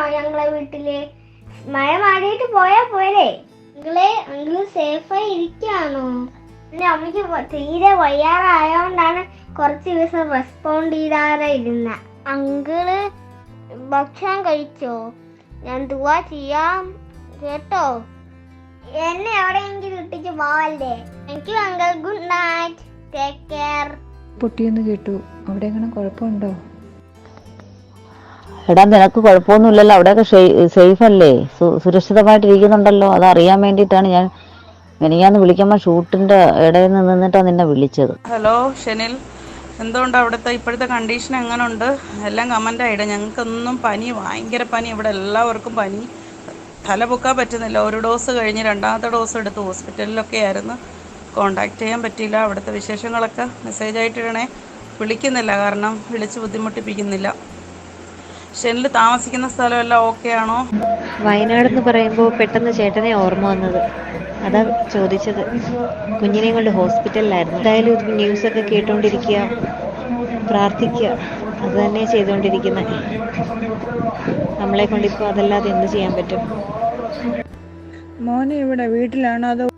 വരണോ ഞങ്ങളെ വീട്ടിൽ. മഴ മാറിയിട്ട് പോയാ പോരെ. നിങ്ങളെ അങ്കിൾ സേഫായി ഇരിക്കാണോ? പിന്നെ അമ്മയ്ക്ക് തീരെ വയ്യാറായോണ്ടാണ് കുറച്ച് ദിവസം റെസ്പോണ്ട് ചെയ്താറെ ഇരുന്ന. അങ്കിൾ ഭക്ഷണം കഴിച്ചോ? ഞാൻ ദുവാ ചെയ്യാം. കേട്ടോ? എന്നെ എവിടെയെങ്കിലും ഇട്ടിട്ട് പോവല്ലേ. Thank you uncle good night take care പൊട്ടിയെന്ന് കേട്ടു. അവിടെ എങ്ങനെ കുഴപ്പമുണ്ടോ? എടാ നിനക്ക് കുഴപ്പമൊന്നുമില്ലല്ലോ. അവിടെയൊക്കെ സേഫ് അല്ലേ സുരക്ഷിതമായിട്ടിരിക്കുന്നുണ്ടല്ലോ. അത് അറിയാൻ വേണ്ടിയിട്ടാണ് ഞാൻ മെനിയാന്ന് വിളിക്കുമ്പോൾ ഷൂട്ടിന്റെ ഇടയിൽ നിന്ന് നിന്നിട്ടാണ് നിന്നെ വിളിച്ചത്. ഹലോ ഷെനിൽ. എന്തുകൊണ്ട് അവിടുത്തെ ഇപ്പോഴത്തെ കണ്ടീഷൻ എങ്ങനെ ഉണ്ട് എല്ലാം കമന്റ് ആയിടും. ഞങ്ങൾക്കൊന്നും പനി ഭയങ്കര പനി. ഇവിടെ എല്ലാവർക്കും പനി. തല പൊക്കാൻ പറ്റുന്നില്ല. ഒരു ഡോസ് കഴിഞ്ഞ് രണ്ടാമത്തെ ഡോസ് എടുത്ത് ഹോസ്പിറ്റലിലൊക്കെ ആയിരുന്നു. കോണ്ടാക്ട് ചെയ്യാൻ പറ്റിയില്ല. അവിടുത്തെ വിശേഷങ്ങളൊക്കെ മെസ്സേജ് ആയിട്ടിടണേ. വിളിക്കുന്നില്ല. കാരണം വിളിച്ച് ബുദ്ധിമുട്ടിപ്പിക്കുന്നില്ല. ഷെനിൽ താമസിക്കുന്ന സ്ഥലമെല്ലാം ഓക്കെ ആണോ വയനാട് എന്ന് പറയുമ്പോൾ പെട്ടെന്ന് ചേട്ടനെ ഓർമ്മ വന്നത്. അതാ ചോദിച്ചത്. കുഞ്ഞിനെ കൊണ്ട് ഹോസ്പിറ്റലിലായിരുന്നു. എന്തായാലും ഇത് ന്യൂസൊക്കെ കേട്ടോണ്ടിരിക്കുക പ്രാർത്ഥിക്കുക. അത് തന്നെ ചെയ്തുകൊണ്ടിരിക്കുന്നത് നമ്മളെ കൊണ്ടിപ്പോൾ അതല്ലാതെ എന്ത് ചെയ്യാൻ പറ്റും? മോനെ ഇവിടെ വീട്ടിലാണോ അതോ